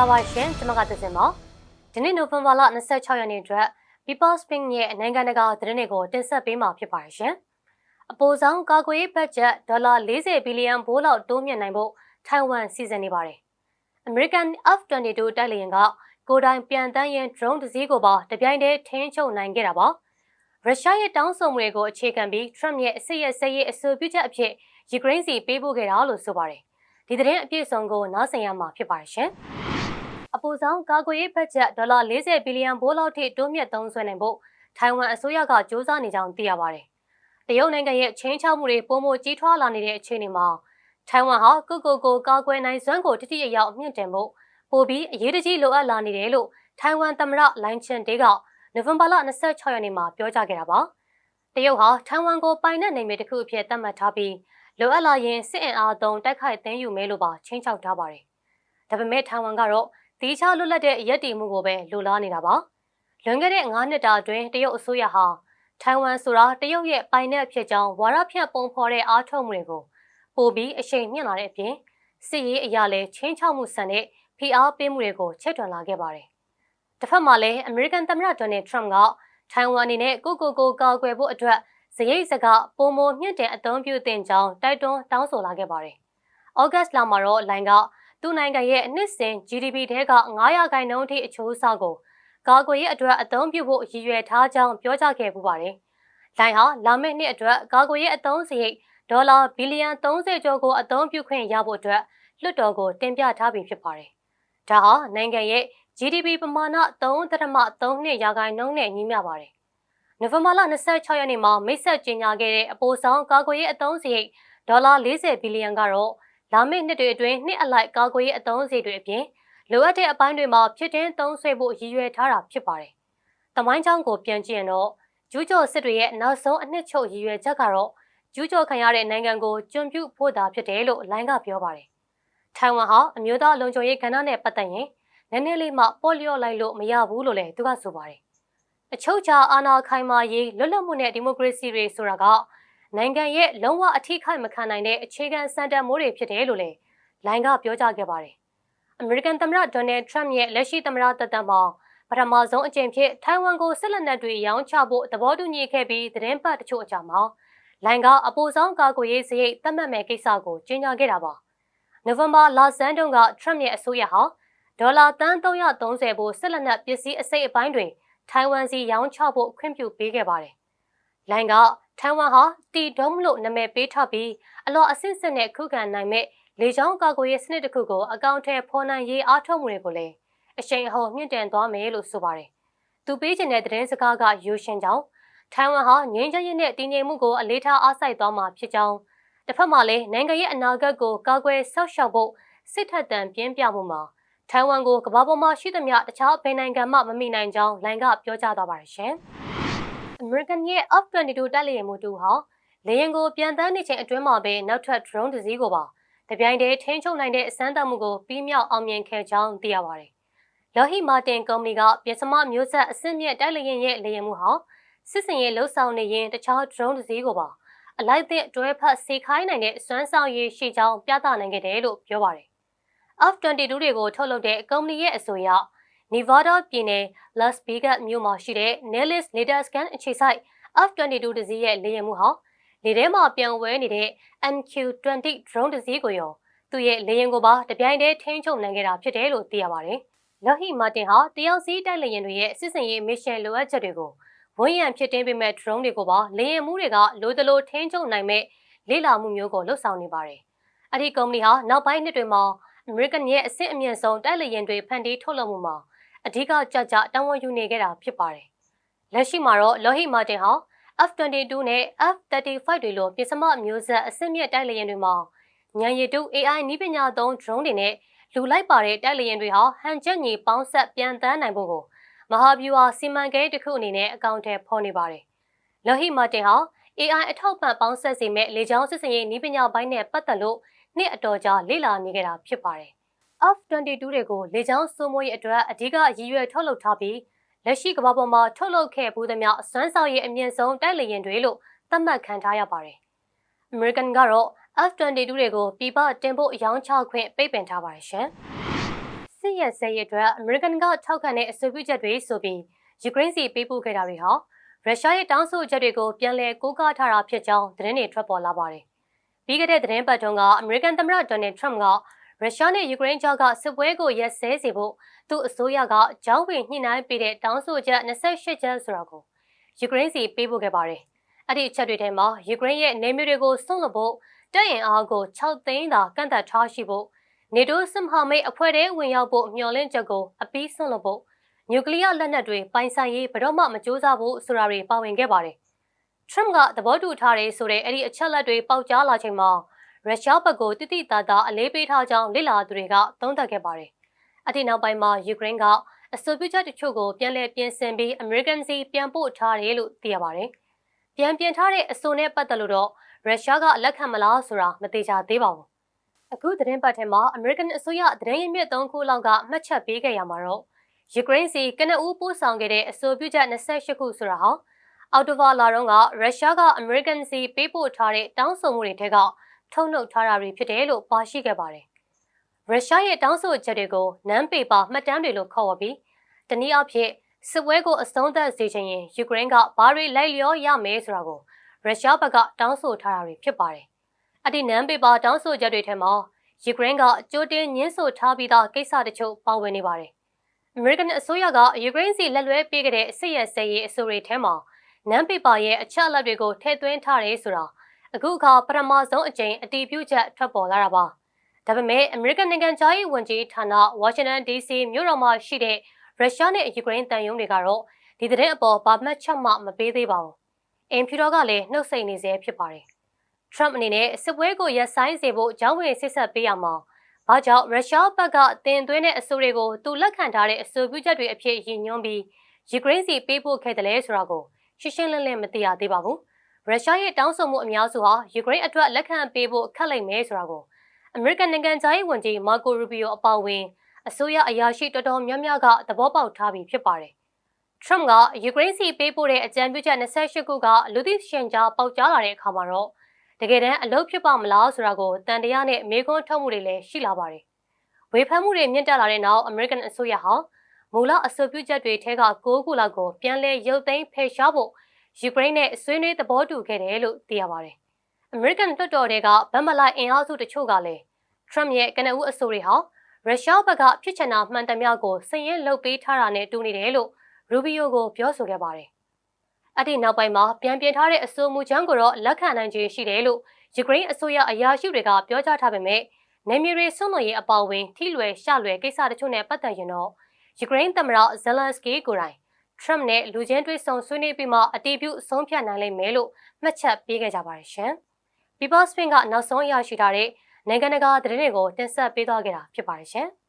လာပါရှင်ကျွန်မကသစင်ပါဒီနေ့နိုဝင်ဘာလ26ရက်နေ့အတွက် People Spring ရဲ့နိုင်ငံတကာသတင်းတွေကိုတင်ဆက်ပေးမှာဖြစ်ပါတယ်ရှင်အပိုဆောင်ကာကွယ်ရေးဘတ်ဂျက်ဒေါ်လာ40ဘီလီယံဘိုးလောက်တိုးမြင့်နိုင်ဖို့ထိုင်ဝမ်စီစဉ်နေပါတယ် American F22 တိုက်လေယာဉ်ကကိုယ်တိုင်ပြန်တန်းရင် drone တစ်စီးကိုပါတပြိုင်တည်းထင်းချုပ်နိုင်ခဲ့တာပါရုရှားရဲ့တောင်းဆိုမှုတွေကိုအခြေခံပြီး Trump ရဲ့အစစ်ရဲ့ဆက်ရေးအဆိုပြုချက်အဖြစ်ယူကရိန်းစီပေးပို့ခဲ့တာလို့ဆိုပါတယ်ဒီသတင်းအပြည့်အစုံကိုနားဆင်ရမှာဖြစ်ပါတယ်ရှင်။အ ပူဆောင်ကာကွယ်ရေးဘတ်ဂျက်ဒေါ်လာ40ဘီလီယံဘိုးလောက်ထိတိုးမြင့်သုံးစွဲနိုင်ဖို့ထိုင်ဝမ်အစိုးရကစ조사နေကြောင်းသိရပါတယ်။တရုတ်နိုင်ငံရဲ့ချင်းချောက်မှုတွေပုံမကြီးထွားလာနေတဲ့အခြေအနေမှာထိုင်ဝမ်ဟာကုကိုကိုကာကွယ်နိုင်စွမ်းကိုတတိယရောက်မြင့်တင်ဖို့ပိုပြီးအရေးတကြီးလိုအပ်လာနေတယ်လို့ထိုင်ဝမ်သမ္မတလိုင်းချန်ဒေးကနိုဝင်ဘာလ26ရက်နေ့မှာပြောကြားခဲ့တာပါ။တရုတ်ဟာထိုင်ဝမ်ကိုပိုင်တဲ့နေမြေတစ်ခုအဖြစ်သတ်မှတ်ထားပြီးလိုအပ်လာရင်စစ်အင်အားသုံးတိုက်ခိုက်သိမ်းယူမဲလို့ပါချင်းချောက်ထားပါတယ်။ဒါပေမဲ့ထိုင်ဝမ်ကတော့ တီးခြားလွတ်လပ်တဲ့ရက်တီမှုကိုပဲလိုလားနေတာပါ။လွန်ခဲ့တဲ့9နှစ်တာအတွင်းတရုတ်အစိုးရဟာထိုင်ဝမ်ဆိုတာတရုတ်ရဲ့ပိုင်နက်ဖြစ်ကြောင်းဝါရဖြန့်ပုံဖော်တဲ့အားထုတ်မှုတွေကိုပိုပြီးအရှိန်မြင့်လာတဲ့အပြင်စစ်ရေးအရာလဲချင်းချောက်မှုဆန်တဲ့ဖိအားပေးမှုတွေကိုချက်တွန်လာခဲ့ပါတယ်။တစ်ဖက်မှာလည်းအမေရိကန်သမ္မတဒေါ်နယ်ထရမ့်ကထိုင်ဝမ်အနေနဲ့ကိုကိုကိုကာကွယ်ဖို့အတွက်ဇရိတ်စကပုံမမြင့်တဲ့အသုံးပြုတင်ကြောင်းတိုက်တွန်းတောင်းဆိုလာခဲ့ပါတယ်။ဩဂတ်လမှာတော့လိုင်က သူ့နိုင်ငံရဲ့နှစ်စဉ် GDP ထဲက900ခိုင်နှုန်းထိအချိုးအဆကိုကာကွယ်ရေးအတွက်အသုံးပြုဖို့ရည်ရွယ်ထားကြောင်းပြောကြားခဲ့ပူပါတယ်။လိုင်ဟာလာမယ့်နှစ်အတွက်ကာကွယ်ရေးအသုံးစရိတ်ဒေါ်လာဘီလီယံ30ကျော်ကိုအသုံးပြုခွင့်ရဖို့အတွက်လွှတ်တော်ကိုတင်ပြထားပြီးဖြစ်ပါတယ်။ဒါဟာနိုင်ငံရဲ့ GDP ပမာဏ3.3နှစ်ရာခိုင်နှုန်းနဲ့ညီမျှပါတယ်နိုဝင်ဘာလ26ရက်နေ့မှာမိတ်ဆက်ကြေညာခဲ့တဲ့အပိုဆောင်ကာကွယ်ရေးအသုံးစရိတ်ဒေါ်လာ40ဘီလီယံကတော့ လာမယ့်နှစ်တွေအတွင်းနှစ်အလိုက်ကာကွယ်ရေးအသုံးစရိတ်တွေအပြင်လိုအပ်တဲ့အပိုင်းတွေမှာဖြစ်တင်းသုံးဆွဲဖို့ရည်ရွယ်ထားတာဖြစ်ပါတယ်။တမိုင်းချောင်းကိုပြန်ကြည့်ရင်တော့ကျူးကျော်စစ်တွေရဲ့နောက်ဆုံးအနှစ်ချုပ်ရည်ရွယ်ချက်ကတော့ကျူးကျော်ခံရတဲ့နိုင်ငံကိုကျွံပြုဖို့သာဖြစ်တယ်လို့လိုင်းကပြောပါတယ်။ထိုင်ဝမ်ဟာအမျိုးသားလုံခြုံရေးကဏ္ဍနဲ့ပတ်သက်ရင်နည်းနည်းလေးမှပေါ်လျော့လိုက်လို့မရဘူးလို့လည်းသူကဆိုပါတယ်အချုပ်ချာအာဏာခိုင်မာရေးလွတ်လပ်မှုနဲ့ဒီမိုကရေစီတွေဆိုတာက နိုင်ငံရဲ့လုံးဝအထိခိုက်မခံနိုင်တဲ့အခြေခံစံတန်မိုးတွေဖြစ်တယ်လို့လည်းလိုင်းကပြောကြားခဲ့ပါတယ်။ American သမ္မတဒေါ်နယ်ထရမ့်ရဲ့လက်ရှိသမ္မတသက်တမ်းမှာပထမဆုံးအကြိမ်ဖြစ်ထိုင်ဝမ်ကိုဆက်လက်နက်တွေရောင်းချဖို့သဘောတူညီခဲ့ပြီးသတင်းပတ်တချို့အကြာမှာလိုင်းကအပိုဆောင်ကာကွယ်ရေးစရိတ်သတ်မှတ်မဲ့ကိစ္စကိုကြေညာခဲ့တာပါ။နိုဝင်ဘာလဆန်းတုန်းကထရမ့်ရဲ့အစိုးရဟာဒေါ်လာတန်း330ဖို့ဆက်လက်နက်ပစ္စည်းအစိတ်အပိုင်းတွေထိုင်ဝမ်စီရောင်းချဖို့ခွင့်ပြုပေးခဲ့ပါတယ်။လိုင်က ထိုင်ဝမ်ဟာတီဒုံးလို့နာမည်ပေးထားပြီးအလော်အဆင့်ဆင့်နဲ့ခုခံနိုင်မဲ့လေကြောင်းကာကွယ်ရေးစနစ်တစ်ခုကိုအကောင့်ထဲဖော်နိုင်ရေးအားထုတ်မှုတွေကိုလည်းအရှိန်အဟုန်မြင့်တင်သွားမယ်လို့ဆိုပါတယ်။သူပေးချင်တဲ့သတင်းစကားကယူရှင်ကြောင်းထိုင်ဝမ်ဟာငြိမ်းချမ်းရေးနဲ့တည်ငြိမ်မှုကိုအလေးထားအားစိုက်သွားမှာဖြစ်ကြောင်းတစ်ဖက်မှာလည်းနိုင်ငံရဲ့အနာဂတ်ကိုကာကွယ်ဆောက်ရှောက်ဖို့စစ်ထက်တန်ပြင်းပြမှုမှာထိုင်ဝမ်ကိုကမ္ဘာပေါ်မှာရှိသမျှတခြားဘယ်နိုင်ငံမှမမိနိုင်ကြောင်းလိုင်ကပြောကြားသွားပါတယ်ရှင်။ American ရဲ့ F-22 တိုက်လေယာဉ်မှူးတူဟာလေယာဉ်ကိုပြန်တန်းနေချိန်အတွင်းမှာပဲနောက်ထပ် drone တစ်စီးကိုပါတပြိုင်တည်းထိန်းချုပ်နိုင်တဲ့အစမ်းသပ်မှုကိုပြီးမြောက်အောင်မြင်ခဲ့ကြောင်းသိရပါတယ်။ Lockheed Martin ကုမ္ပဏီကပြင်စမမျိုးဆက်အဆင့်မြင့်တိုက်လေယာဉ်ရဲ့လေယာဉ်မှုဟာစစ်စင်ရေးလှုပ်ဆောင်နေရင်တခြား drone တစ်စီးကိုပါအလိုက်တဲ့တွဲဖက်စေခိုင်းနိုင်တဲ့စွမ်းဆောင်ရည်ရှိကြောင်းပြသနိုင်ခဲ့တယ်လို့ပြောပါတယ် F-22 တွေကိုထုတ်လုပ်တဲ့ကုမ္ပဏီရဲ့အဆိုအရ Nevada ပြည်နယ် Las Vegas မြို့မှာရှိတဲ့ Nellis Laser Scan အခြေစိုက် F-22 တစည်းရဲ့လေယာဉ်မှုဟာလေထဲမှာပြန်ဝဲနေတဲ့ MQ-20 drone တစည်းကိုရောသူ့ရဲ့လေယာဉ်ကိုပါတပြိုင်တည်းထိန်းချုပ်နိုင်ခဲ့တာဖြစ်တယ်လို့သိရပါတယ်။ Lockheed Martin ဟာတယောက်စီးတိုက်လေယာဉ်တွေရဲ့စစ်စင်ရေး mission လိုအပ်ချက်တွေကိုဝန်ရံဖြစ်တင်းပေးမဲ့ drone တွေကိုပါလေယာဉ်မှုတွေကလိုတလိုထိန်းချုပ်နိုင်မဲ့လေ့လာမှုမျိုးကိုလှုပ်ဆောင်နေပါတယ်။အဲ့ဒီကုမ္ပဏီဟာနောက်ပိုင်းနှစ်တွေမှာ American ရဲ့အဆင့်အမြင့်ဆုံးတိုက်လေယာဉ်တွေဖန်တီးထုတ်လုပ်မှုမှာ အဓိကကြကြတာဝန်ယူနေခဲ့တာဖြစ်ပါတယ်။လက်ရှိမှာတော့ Lockheed Martin ဟာ F-22 နဲ့ F-35 တွေလိုပြည်စမမျိုးဆက်အဆင့်မြင့်တိုက်လေယာဉ်တွေမှာညံရည်တု AI နည်းပညာသုံး drone တွေနဲ့လူလိုက်ပါတဲ့တိုက်လေယာဉ်တွေဟာဟန်ချက်ညီပေါင်းဆက်ပြန်တန်းနိုင်ဖို့ကိုမဟာဗျူဟာစီမံကိန်းတစ်ခုအနေနဲ့အကောင့်ထဲဖော်နေပါတယ်။ Lockheed Martin ဟာ AI အထောက်ပံ့ပေါင်းဆက်စေမဲ့လေကြောင်းစစ်စင်ရေးနည်းပညာပိုင်းနဲ့ပတ်သက်လို့နှစ်အတော်ကြာလေ့လာနေကြတာဖြစ်ပါတယ်။ F-22 တွေကိုလေကြောင်းစိုးမိုးရေးအတွက်အဓိကရည်ရွယ်ထုတ်လုပ်ထားပြီးလက်ရှိကမ္ဘာပေါ်မှာထုတ်လုပ်ခဲ့ဘူးသမျှစွမ်းဆောင်ရည်အမြင့်ဆုံးတိုက်လေယာဉ်တွေလို့သတ်မှတ်ခံထားရပါတယ်။ American ကတော့ F-22 တွေကိုပြည်ပတင်ပို့ရောင်းချခွင့်ပိတ်ပင်ထားပါတယ်ရှင်။စစ်ရဲစဲရဲအတွက်အမေရိကန်ကထောက်ခံတဲ့အဆိုပြုချက်တွေဆိုပြီးယူကရိန်းစီပေးပို့ခဲ့တာတွေဟာရုရှားရဲ့တောင်းဆိုချက်တွေကိုပြန်လည်ကိုးကားထားတာဖြစ်ကြောင်းသတင်းတွေထွက်ပေါ်လာပါတယ်။ပြီးခဲ့တဲ့သတင်းပတ်တုန်းကအမေရိကန်သမ္မတဒေါ်နယ်ထရမ့်က ရုရှားနဲ့ယူကရိန်းကြားကစစ်ပွဲကိုရက်စဲစေဖို့သူ့အစိုးရကကြောင်းဝင်ညှိနှိုင်းပေးတဲ့တောင်းဆိုချက်28ချက်ဆိုတာကိုယူကရိန်းစီပေးပို့ခဲ့ပါတယ်။အဲ့ဒီအချက်တွေထဲမှာယူကရိန်းရဲ့နေမျိုးတွေကိုစွန့်လွတ်ဖို့တပ်ရင်အားကို6သိန်းသာကန့်သက်ထားရှိဖို့နေတိုးစစ်မဟာမိတ်အဖွဲ့ထဲဝင်ရောက်ဖို့မျှော်လင့်ချက်ကိုအပီးစွန့်လွတ်ဖို့နျူကလ িয়ার လက်နက်တွေပိုင်ဆိုင်ရေးဘယ်တော့မှမကြိုးစားဖို့ဆိုတာတွေပါဝင်ခဲ့ပါတယ်။ Trump ကသဘောတူထားတယ်ဆိုတဲ့အဲ့ဒီအချက်လက်တွေပေါက်ကြားလာချိန်မှာ ရုရှားဘက်ကိုတိတိတသားအလေးပေးထားကြောင်းလေ့လာသူတွေကသုံးသပ်ခဲ့ပါတယ်။အဒီနောက်ပိုင်းမှာယူကရိန်းကအဆိုပြုချက်တချို့ကိုပြန်လည်ပြင်ဆင်ပြီး American စီပြန်ပို့ထားတယ်လို့သိရပါတယ်။ပြန်ပြင်ထားတဲ့အဆိုနဲ့ပတ်သက်လို့တော့ရုရှားကလက်ခံမလားဆိုတာမသေးချာသေးပါဘူး။အခုသတင်းပတ်ထဲမှာ American အစိုးရသတင်းရင်းမြစ်၃ခုလောက်ကမှတ်ချက်ပေးခဲ့ရမှာတော့ယူကရိန်းစီကနအူးပို့ဆောင်ခဲ့တဲ့အဆိုပြုချက်28ခုဆိုတာဟာအော်တိုဘာလာတုန်းကရုရှားက American စီပေးပို့ထားတဲ့တောင်းဆိုမှုတွေထက်က ထုတ်နှုတ်ထားတာတွေဖြစ်တယ်လို့ပါရှိခဲ့ပါတယ်။ရုရှားရဲ့တောင်းဆိုချက်တွေကိုနန်းပေပါမှတ်တမ်းတွေလို့ခေါ်ဝေါ်ပြီးတနည်းအားဖြင့်စစ်ပွဲကိုအဆုံးသတ်စေချင်ရင်ယူကရိန်းကဘာတွေလိုက်လျောရမယ်ဆိုတာကိုရုရှားဘက်ကတောင်းဆိုထားတာတွေဖြစ်ပါတယ်။အဒီနန်းပေပါတောင်းဆိုချက်တွေထဲမှာယူကရိန်းကကြိုတင်ညှင်းဆိုထားပြီးသားကိစ္စတချို့ပါဝင်နေပါတယ်။ American အစိုးရကယူကရိန်းစီလက်လွဲပေးခဲ့တဲ့စစ်ရဲစဲရေးအဆိုတွေထဲမှာနန်းပေပါရဲ့အချက်အလက်တွေကိုထည့်သွင်းထားတယ်ဆိုတာ အခုအခါပထမဆုံးအကြိမ်အတည်ပြုချက်ထွက်ပေါ်လာတာပါဒါပေမဲ့အမေရိကန်နိုင်ငံသားရေးဝန်ကြီးဌာနဝါရှင်တန် DC မြို့တော်မှာရှိတဲ့ရုရှားနဲ့ယူကရိန်းတန်ယုံတွေကတော့ဒီသတင်းအပေါ်ဘာမှချက်မှမပေးသေးပါဘူးအင်ဖြူတော်ကလည်းနှုတ်ဆက်နေစေဖြစ်ပါတယ်ထရမ့်အနေနဲ့စစ်ပွဲကိုရပ်ဆိုင်းစေဖို့ကြောင်းဝင်ဆစ်ဆက်ပေးရမှာဘာကြောင့်ရုရှားဘက်ကတင်သွင်းတဲ့အဆိုတွေကိုသူလက်ခံထားတဲ့အဆိုပြုချက်တွေအဖြစ်ရည်ညွှန်းပြီးယူကရိန်းစီပေးပို့ခဲ့တယ်လဲဆိုတာကိုရှင်းရှင်းလင်းလင်းမသိရသေးပါဘူး။ ရုရှားရဲ့တောင်းဆိုမှုအများစုဟာယူကရိန်းအတွက်လက်ခံပေးဖို့ခက်လိမ့်မယ်ဆိုတာကိုအမေရိကန်နိုင်ငံသားရေးဝန်ကြီးမာကိုရူဘီယိုအပါအဝင်အစိုးရအရာရှိတော်တော်များများကသဘောပေါက်ထားပြီးဖြစ်ပါတယ်။ Trump ကယူကရိန်းစီပေးပို့တဲ့အကြံပြုချက်28ခုကလူသိရှင်ကြားပေါက်ကြားလာတဲ့အခါမှာတော့တကယ်တမ်းအလုပ်ဖြစ်ပါမလားဆိုတာကိုတန်တရားနဲ့မေးခွန်းထုတ်မှုတွေလည်းရှိလာပါတယ်။ဝေဖန်မှုတွေမြင့်တက်လာတဲ့နောက်အမေရိကန်အစိုးရဟာမူလအဆိုပြုချက်တွေထဲက9ခုလောက်ကိုပြန်လည်ရုပ်သိမ်းဖယ်ရှားဖို့ ယူကရိန်းနဲ့ဆွေးနွေးသဘောတူခဲ့တယ်လို့သိရပါတယ်။ American လွှတ်တော်တွေကဗတ်မလိုက်အင်အားစုတချို့ကလည်း Trump ရဲ့ကနဦးအဆိုတွေဟာရုရှားဘက်ကဖြစ်ချင်တာမှန်သမျှကိုစည်ရင်လုပ်ပေးထားတာနဲ့တူနေတယ်လို့ရူဘီယိုကိုပြောဆိုခဲ့ပါတယ်။အဲ့ဒီနောက်ပိုင်းမှာပြန်ပြင်ထားတဲ့အဆိုမူချမ်းကိုတော့လက်ခံနိုင်ခြင်းရှိတယ်လို့ယူကရိန်းအစိုးရအရာရှိတွေကပြောကြားထားပေမဲ့နေမီရီဆွန်လွန်ရေးအပေါဝင်ထိလွယ်ရှလွယ်ကိစ္စတချို့နဲ့ပတ်သက်ရင်တော့ယူကရိန်းသမ္မတဇလန်စကီကိုယ်တိုင် Trump နဲ့လူချင်းတွေ့ဆုံဆွေးနွေးပြီးမှအတီးပြုဆုံးဖြတ်နိုင်လိမ့်မယ်လို့မှတ်ချက်ပေးခဲ့ကြပါတယ်ရှင်။ People Spin ကနောက်ဆုံးရရှိထားတဲ့နိုင်ငံတကာသတင်းတွေကိုတင်ဆက်ပေးသွားခဲ့တာဖြစ်ပါတယ်ရှင်။